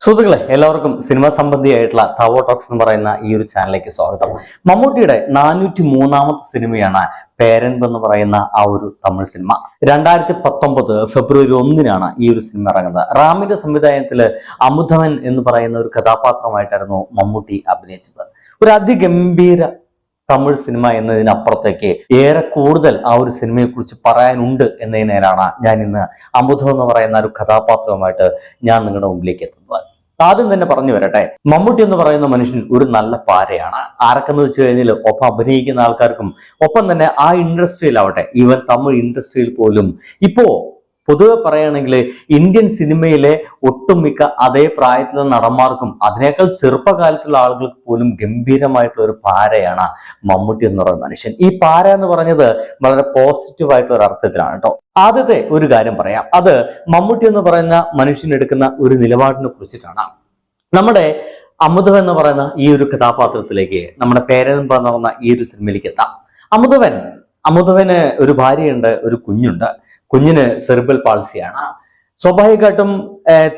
സുഹൃത്തുക്കളെ എല്ലാവർക്കും cinema സംബന്ധിയായിട്ടുള്ള തവോ talks എന്ന് പറയുന്ന ഈ ഒരു ചാനലിലേക്ക് സ്വാഗതം. മമ്മൂട്ടിയുടെ നാനൂറ്റി മൂന്നാമത്തെ സിനിമയാണ് പേരൻപ് എന്ന് പറയുന്ന ആ ഒരു തമിഴ് സിനിമ. രണ്ടായിരത്തി പത്തൊമ്പത് ഫെബ്രുവരി ഒന്നിനാണ് ഈ ഒരു സിനിമ ഇറങ്ങുന്നത്. റാമിന്റെ സംവിധാനത്തിൽ അമുധവൻ എന്ന് പറയുന്ന ഒരു കഥാപാത്രമായിട്ടായിരുന്നു മമ്മൂട്ടി അഭിനയിച്ചത്. ഒരു അതിഗംഭീര തമിഴ് സിനിമ എന്നതിനപ്പുറത്തേക്ക് ഏറെ കൂടുതൽ ആ ഒരു സിനിമയെക്കുറിച്ച് പറയാനുണ്ട് എന്നതിനാലാണ് ഞാൻ ഇന്ന് അമുധം എന്ന് പറയുന്ന ഒരു കഥാപാത്രവുമായിട്ട് ഞാൻ നിങ്ങളുടെ മുമ്പിലേക്ക് എത്തുന്നത്. ആദ്യം തന്നെ പറഞ്ഞു വരട്ടെ. മമ്മൂട്ടി എന്ന് പറയുന്ന മനുഷ്യൻ ഒരു നല്ല പാരയാണ്. ആരൊക്കെന്ന് വെച്ച് കഴിഞ്ഞാൽ ഒപ്പം അഭിനയിക്കുന്ന ആൾക്കാർക്കും ഒപ്പം തന്നെ ആ ഇൻഡസ്ട്രിയിലാവട്ടെ ഈവൻ തമിഴ് ഇൻഡസ്ട്രിയിൽ പോലും. ഇപ്പോ പൊതുവെ പറയുകയാണെങ്കിൽ ഇന്ത്യൻ സിനിമയിലെ ഒട്ടുമിക്ക അതേ പ്രായത്തിലുള്ള നടന്മാർക്കും അതിനേക്കാൾ ചെറുപ്പകാലത്തുള്ള ആളുകൾക്ക് പോലും ഗംഭീരമായിട്ടുള്ള ഒരു പാരയാണ് മമ്മൂട്ടി എന്ന് പറയുന്ന മനുഷ്യൻ. ഈ പാര എന്ന് പറഞ്ഞത് വളരെ പോസിറ്റീവ് ആയിട്ടുള്ള ഒരു അർത്ഥത്തിലാണ് കേട്ടോ. ആദ്യത്തെ ഒരു കാര്യം പറയാം. അത് മമ്മൂട്ടി എന്ന് പറയുന്ന മനുഷ്യൻ എടുക്കുന്ന ഒരു നിലപാടിനെ കുറിച്ചിട്ടാണ്. നമ്മുടെ അമുതവൻ എന്ന് പറയുന്ന ഈ ഒരു കഥാപാത്രത്തിലേക്ക് നമ്മുടെ പേരൻ പറഞ്ഞ ഈ ഒരു സിനിമയിലേക്ക് എത്താം. അമുതവൻ അമുതവന് ഒരു ഭാര്യയുണ്ട് ഒരു കുഞ്ഞുണ്ട്. കുഞ്ഞിന് സെറിബൽ പാൾസിയാണ് സ്വാഭാവികമായിട്ടും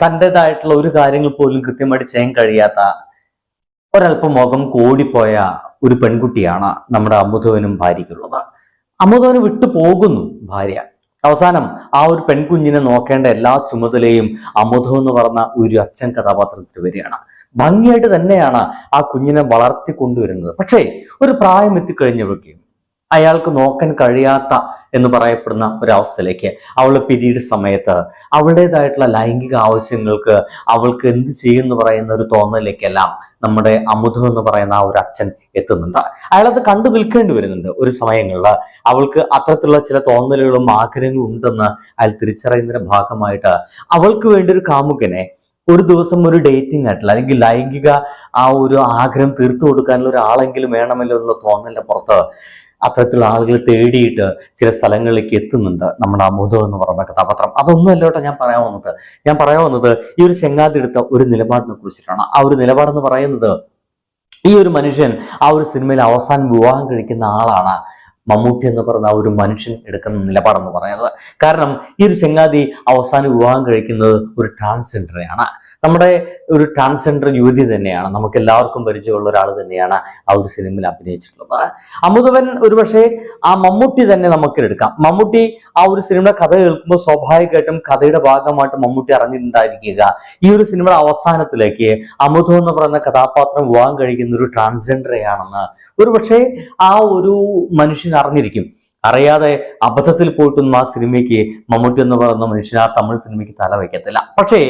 തന്റെതായിട്ടുള്ള ഒരു കാര്യങ്ങൾ പോലും കൃത്യമായിട്ട് ചെയ്യാൻ കഴിയാത്ത ഒരല്പം മുഖം കൂടിപ്പോയ ഒരു പെൺകുട്ടിയാണ് നമ്മുടെ അമുധവനും ഭാര്യയ്ക്കുള്ളത്. അമുധവന് വിട്ടു പോകുന്നു ഭാര്യ. അവസാനം ആ ഒരു പെൺകുഞ്ഞിനെ നോക്കേണ്ട എല്ലാ ചുമതലയും അമുധം എന്ന് പറഞ്ഞ ഒരു അച്ഛൻ കഥാപാത്രത്തിൽ വരികയാണ്. ഭംഗിയായിട്ട് തന്നെയാണ് ആ കുഞ്ഞിനെ വളർത്തി കൊണ്ടുവരുന്നത് പക്ഷേ ഒരു പ്രായം എത്തിക്കഴിഞ്ഞപ്പോഴേക്കും അയാൾക്ക് നോക്കാൻ കഴിയാത്ത എന്ന് പറയപ്പെടുന്ന ഒരവസ്ഥയിലേക്ക് അവൾ പിരീഡ് സമയത്ത് അവളുടേതായിട്ടുള്ള ലൈംഗിക ആവശ്യങ്ങൾക്ക് അവൾക്ക് എന്ത് ചെയ്യുമെന്ന് പറയുന്ന ഒരു തോന്നലിലേക്കെല്ലാം നമ്മുടെ അമുദം എന്ന് പറയുന്ന ആ ഒരു അച്ഛൻ എത്തുന്നുണ്ട്. അയാളത് കണ്ടു നിൽക്കേണ്ടി വരുന്നുണ്ട്. ഒരു സമയങ്ങളിൽ അവൾക്ക് അത്തരത്തിലുള്ള ചില തോന്നലുകളും ആഗ്രഹങ്ങളും ഉണ്ടെന്ന് അയാൾ തിരിച്ചറിയുന്നതിന്റെ ഭാഗമായിട്ട് അവൾക്ക് വേണ്ടി ഒരു കാമുകനെ ഒരു ദിവസം ഒരു ഡേറ്റിംഗ് ആയിട്ടുള്ള അല്ലെങ്കിൽ ലൈംഗിക ആ ഒരു ആഗ്രഹം തീർത്തു കൊടുക്കാനുള്ള ഒരാളെങ്കിലും വേണമല്ലോ എന്നുള്ള തോന്നലിന്റെ പുറത്ത് അത്തരത്തിലുള്ള ആളുകൾ തേടിയിട്ട് ചില സ്ഥലങ്ങളിലേക്ക് എത്തുന്നുണ്ട് നമ്മുടെ അമുദം എന്ന് പറയുന്ന കഥാപാത്രം. അതൊന്നും അല്ലോട്ടെ ഞാൻ പറയാൻ വന്നത്. ഞാൻ പറയാൻ വന്നത് ഈ ഒരു ചെങ്ങാതി എടുത്ത ഒരു നിലപാടിനെ കുറിച്ചിട്ടാണ്. ആ ഒരു നിലപാടെന്ന് പറയുന്നത് ഈ ഒരു മനുഷ്യൻ ആ ഒരു സിനിമയിൽ അവസാനം വിവാഹം കഴിക്കുന്ന ആളാണ്. മമ്മൂട്ടി എന്ന് പറയുന്ന ആ ഒരു മനുഷ്യൻ എടുക്കുന്ന നിലപാടെന്ന് പറയുന്നത്. കാരണം ഈ ഒരു ചെങ്ങാതി അവസാനം വിവാഹം കഴിക്കുന്നത് ഒരു ട്രാൻസ്ജെൻഡറെയാണ്. നമ്മുടെ ഒരു ട്രാൻസ്ജെൻഡർ യുവതി തന്നെയാണ്. നമുക്ക് എല്ലാവർക്കും പരിചയമുള്ള ഒരാൾ തന്നെയാണ് ആ ഒരു സിനിമയിൽ അഭിനയിച്ചിട്ടുള്ളത്. അമുതവൻ ഒരുപക്ഷെ ആ മമ്മൂട്ടി തന്നെ നമുക്ക് എടുക്കാം മമ്മൂട്ടി ആ ഒരു സിനിമയുടെ കഥ കേൾക്കുമ്പോൾ സ്വാഭാവികമായിട്ടും കഥയുടെ ഭാഗമായിട്ട് മമ്മൂട്ടി അറിഞ്ഞിട്ടുണ്ടായിരിക്കുക. ഈ ഒരു സിനിമയുടെ അവസാനത്തിലേക്ക് അമുതം എന്ന് പറയുന്ന കഥാപാത്രം വിവാഹം കഴിക്കുന്ന ഒരു ട്രാൻസ്ജെൻഡറെയാണെന്ന് ഒരുപക്ഷെ ആ ഒരു മനുഷ്യൻ അറിഞ്ഞിരിക്കും. അറിയാതെ അബദ്ധത്തിൽ പോയിട്ടൊന്നും ആ സിനിമയ്ക്ക് മമ്മൂട്ടി എന്ന് പറയുന്ന മനുഷ്യൻ ആ തമിഴ് സിനിമയ്ക്ക് തല വയ്ക്കത്തില്ല. പക്ഷേ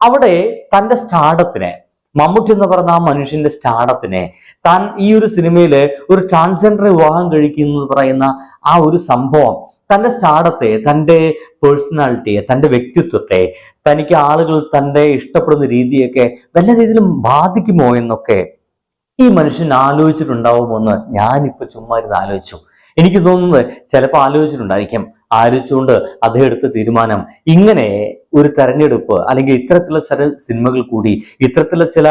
അവിടെ തന്റെ സ്റ്റാർഡത്തിനെ മമ്മൂട്ടി എന്ന് പറയുന്ന ആ മനുഷ്യന്റെ സ്റ്റാർഡത്തിനെ താൻ ഈ ഒരു സിനിമയിൽ ഒരു ട്രാൻസ്ജെൻഡർ വിവാഹം കഴിക്കുന്നു എന്ന് പറയുന്ന ആ ഒരു സംഭവം തന്റെ സ്റ്റാർഡത്തെ തന്റെ പേഴ്സണാലിറ്റിയെ തന്റെ വ്യക്തിത്വത്തെ തനിക്ക് ആളുകൾ തന്റെ ഇഷ്ടപ്പെടുന്ന രീതിയൊക്കെ വല്ല രീതിയിലും ബാധിക്കുമോ എന്നൊക്കെ ഈ മനുഷ്യൻ ആലോചിച്ചിട്ടുണ്ടാവുമോ എന്ന് ഞാനിപ്പോ ചുമ്മാ ഇരുന്ന് ആലോചിച്ചു. എനിക്ക് തോന്നുന്നത് ചിലപ്പോൾ ആലോചിച്ചിട്ടുണ്ടായിരിക്കും. ആലോചിച്ചുകൊണ്ട് അദ്ദേഹം എടുത്ത തീരുമാനം. ഇങ്ങനെ ഒരു തെരഞ്ഞെടുപ്പ് അല്ലെങ്കിൽ ഇത്തരത്തിലുള്ള ചില സിനിമകൾ കൂടി ഇത്തരത്തിലുള്ള ചില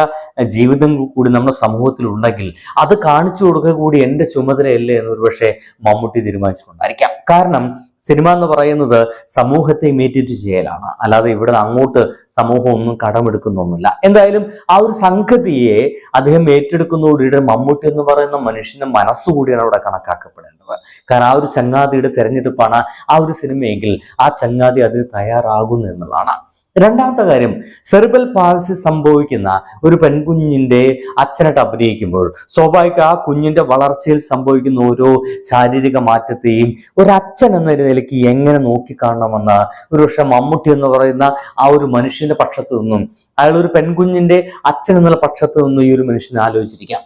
ജീവിതങ്ങൾ കൂടി നമ്മുടെ സമൂഹത്തിൽ ഉണ്ടെങ്കിൽ അത് കാണിച്ചു കൊടുക്കുക കൂടി എന്റെ ചുമതലയല്ലേ എന്ന് ഒരുപക്ഷെ മമ്മൂട്ടി തീരുമാനിച്ചിട്ടുണ്ടായിരിക്കാം. കാരണം സിനിമ എന്ന് പറയുന്നത് സമൂഹത്തെ ഇമേറ്റേറ്റ് ചെയ്യലാണ്. അല്ലാതെ ഇവിടെ അങ്ങോട്ട് സമൂഹം ഒന്നും കടമെടുക്കുന്നൊന്നുമില്ല. എന്തായാലും ആ ഒരു സംഗതിയെ അദ്ദേഹം ഏറ്റെടുക്കുന്നതോടുകൂടി മമ്മൂട്ടി എന്ന് പറയുന്ന മനുഷ്യന്റെ മനസ്സുകൂടിയാണ് അവിടെ കണക്കാക്കപ്പെടേണ്ടത്. കാരണം ആ ഒരു ചങ്ങാതിയുടെ തെരഞ്ഞെടുപ്പാണ് ആ ഒരു സിനിമയെങ്കിൽ ആ ചങ്ങാതി അതിന് തയ്യാറാകുന്നു എന്നുള്ളതാണ്. രണ്ടാമത്തെ കാര്യം സെറിബൽ പാൾസി സംഭവിക്കുന്ന ഒരു പെൺകുഞ്ഞിന്റെ അച്ഛനായിട്ട് അഭിനയിക്കുമ്പോൾ സ്വാഭാവിക ആ കുഞ്ഞിന്റെ വളർച്ചയിൽ സംഭവിക്കുന്ന ഓരോ ശാരീരിക മാറ്റത്തെയും ഒരു അച്ഛൻ എന്ന നിലയ്ക്ക് എങ്ങനെ നോക്കിക്കാണണമെന്ന് ഒരുപക്ഷെ മമ്മൂട്ടി എന്ന് പറയുന്ന ആ ഒരു മനുഷ്യന്റെ പക്ഷത്തു നിന്നും അയാൾ ഒരു പെൺകുഞ്ഞിന്റെ അച്ഛൻ എന്നുള്ള പക്ഷത്തു നിന്നും ഈ ഒരു മനുഷ്യനെ ആലോചിച്ചിരിക്കാം.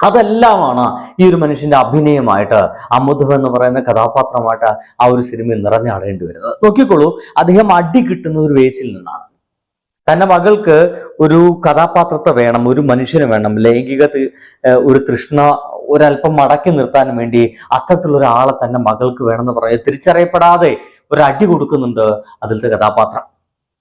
അതെല്ലാമാണ് ഈ ഒരു മനുഷ്യന്റെ അഭിനയമായിട്ട്. അമുധവ് എന്ന് പറയുന്ന കഥാപാത്രമായിട്ട് ആ ഒരു സിനിമയിൽ നിറഞ്ഞാടേണ്ടി വരുന്നത്. നോക്കിക്കോളൂ അദ്ദേഹം അടി കിട്ടുന്ന ഒരു വേസിൽ നിന്നാണ്. തന്റെ മകൾക്ക് ഒരു കഥാപാത്രത്തെ വേണം ഒരു മനുഷ്യനെ വേണം. ലൈംഗിക ഒരു തൃഷ്ണ ഒരല്പം മടക്കി നിർത്താൻ വേണ്ടി അത്തരത്തിലുള്ള ഒരാളെ തന്റെ മകൾക്ക് വേണമെന്ന് പറയുക തിരിച്ചറിയപ്പെടാതെ ഒരു അടി കൊടുക്കുന്നുണ്ട് അതിലത്തെ കഥാപാത്രം.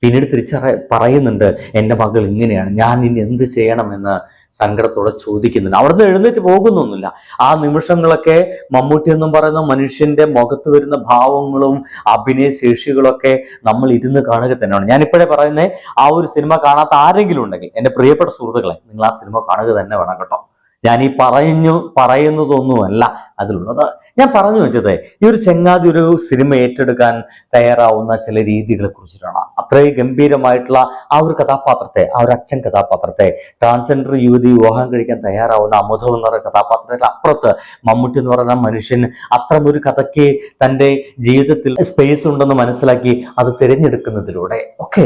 പിന്നീട് തിരിച്ചറിയ പറയുന്നുണ്ട് എന്റെ മകൾ ഇങ്ങനെയാണ്. ഞാൻ ഇനി എന്ത് ചെയ്യണമെന്ന് സങ്കടത്തോടെ ചോദിക്കുന്നുണ്ട്. അവിടുന്ന് എഴുന്നേറ്റ് പോകുന്നൊന്നുമില്ല. ആ നിമിഷങ്ങളൊക്കെ മമ്മൂട്ടി എന്നും പറയുന്ന മനുഷ്യന്റെ മുഖത്ത് വരുന്ന ഭാവങ്ങളും അഭിനയ ശേഷികളൊക്കെ നമ്മൾ ഇരുന്ന് കാണുക തന്നെയാണ്. ഞാനിപ്പോഴേ പറയുന്നത് ആ ഒരു സിനിമ കാണാത്ത ആരെങ്കിലും ഉണ്ടെങ്കിൽ എന്റെ പ്രിയപ്പെട്ട സുഹൃത്തുക്കളെ നിങ്ങൾ ആ സിനിമ കാണുക തന്നെ വേണം കേട്ടോ. ഞാൻ ഈ പറഞ്ഞു പറയുന്നതൊന്നുമല്ല അതിലുള്ളത്. ഞാൻ പറഞ്ഞു വെച്ചത് ഈ ഒരു ചെങ്ങാതി ഒരു സിനിമ ഏറ്റെടുക്കാൻ തയ്യാറാവുന്ന ചില രീതികളെ കുറിച്ചിട്ടാണ്. അത്രയും ഗംഭീരമായിട്ടുള്ള ആ ഒരു കഥാപാത്രത്തെ ആ ഒരു അച്ഛൻ കഥാപാത്രത്തെ ട്രാൻസ്ജെൻഡർ യുവതി വിവാഹം കഴിക്കാൻ തയ്യാറാവുന്ന അമുധം എന്ന് പറയുന്ന കഥാപാത്രത്തിൽ അപ്പുറത്ത് മമ്മൂട്ടി എന്ന് പറയുന്ന മനുഷ്യൻ ഒരു കഥയ്ക്ക് തന്റെ ജീവിതത്തിൽ സ്പേസ് ഉണ്ടെന്ന് മനസ്സിലാക്കി അത് തിരഞ്ഞെടുക്കുന്നതിലൂടെ ഒക്കെ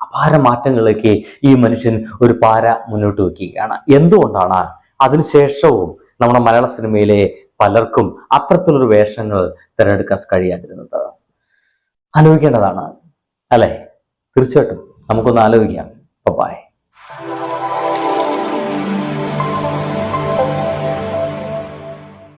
അപാര മാറ്റങ്ങളിലേക്ക് ഈ മനുഷ്യൻ ഒരു പാര മുന്നോട്ട് വയ്ക്കുകയാണ്. എന്തുകൊണ്ടാണ് അതിനുശേഷവും നമ്മുടെ മലയാള സിനിമയിലെ പലർക്കും അത്തരത്തിലൊരു വേഷങ്ങൾ തിരഞ്ഞെടുക്കാൻ കഴിയാതിരുന്നത്. ആലോചിക്കേണ്ടതാണ്. അല്ലേ? തീർച്ചയായിട്ടും. നമുക്കൊന്ന് ആലോചിക്കാം. ബൈ